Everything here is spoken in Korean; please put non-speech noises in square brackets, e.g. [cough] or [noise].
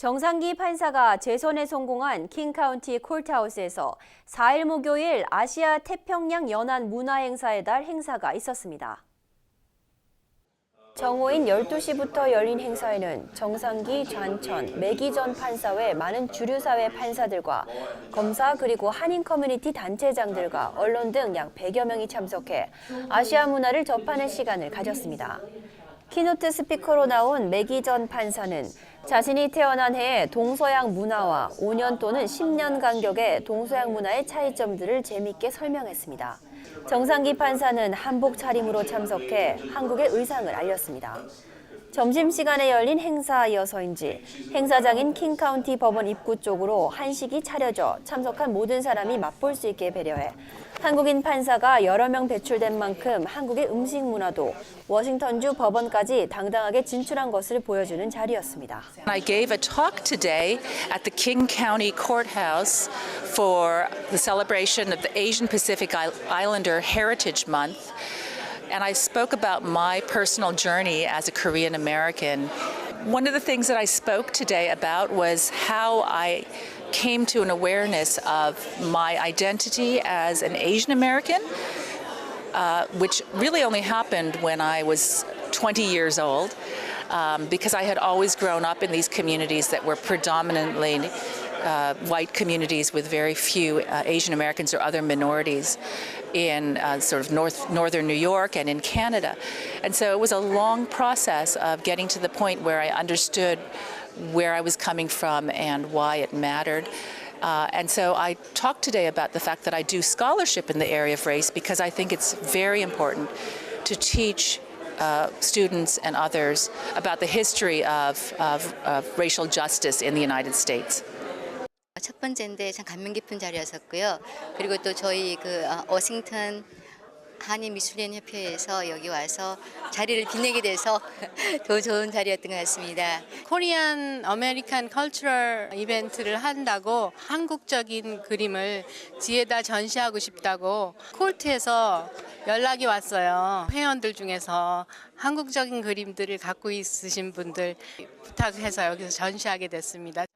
정상기 판사가 재선에 성공한 킹카운티 콜트하우스에서 4일 목요일 아시아 태평양 연안 문화행사의 달 행사가 있었습니다. 정오인 12시부터 열린 행사에는 정상기, 좌천, 매기전 판사 외 많은 주류사회 판사들과 검사 그리고 한인 커뮤니티 단체장들과 언론 등 약 100여 명이 참석해 아시아 문화를 접하는 시간을 가졌습니다. 키노트 스피커로 나온 매기전 판사는 자신이 태어난 해에 동서양 문화와 5년 또는 10년 간격의 동서양 문화의 차이점들을 재미있게 설명했습니다. 정상기 판사는 한복 차림으로 참석해 한국의 의상을 알렸습니다. 점심시간에 열린 행사이어서인지 행사장인 킹카운티 법원 입구 쪽으로 한식이 차려져 참석한 모든 사람이 맛볼 수 있게 배려해 한국인 판사가 여러 명 배출된 만큼 한국의 음식 문화도 워싱턴주 법원까지 당당하게 진출한 것을 보여주는 자리였습니다. I gave a talk today at the King County Courthouse for the celebration of the Asian Pacific Isl- Islander Heritage Month. And I spoke about my personal journey as a Korean American. One of the things that I spoke today about was how I came to an awareness of my identity as an Asian American uh, which really only happened when I was 20 years old, um, because I had always grown up in these communities that were predominantly uh, white communities with very few uh, Asian Americans or other minorities in uh, sort of north, northern New York and in Canada. And so it was a long process of getting to the point where I understood where I was coming from and why it mattered. Uh, and so I talked today about the fact that I do scholarship in the area of race because I think it's very important to teach uh, students and others about the history of, of, of racial justice in the United States. 첫 번째인데 참 감명 깊은 자리였었고요. 그리고 또 저희 그 어, 워싱턴 한인 미술연 협회에서 여기 와서 자리를 빛내게 돼서 [laughs] 더 좋은 자리였던 것 같습니다. 코리안 아메리칸 컬처럴 이벤트를 한다고 한국적인 그림을 지에다 전시하고 싶다고 콜트에서 연락이 왔어요. 회원들 중에서 한국적인 그림들을 갖고 있으신 분들 부탁해서 여기서 전시하게 됐습니다.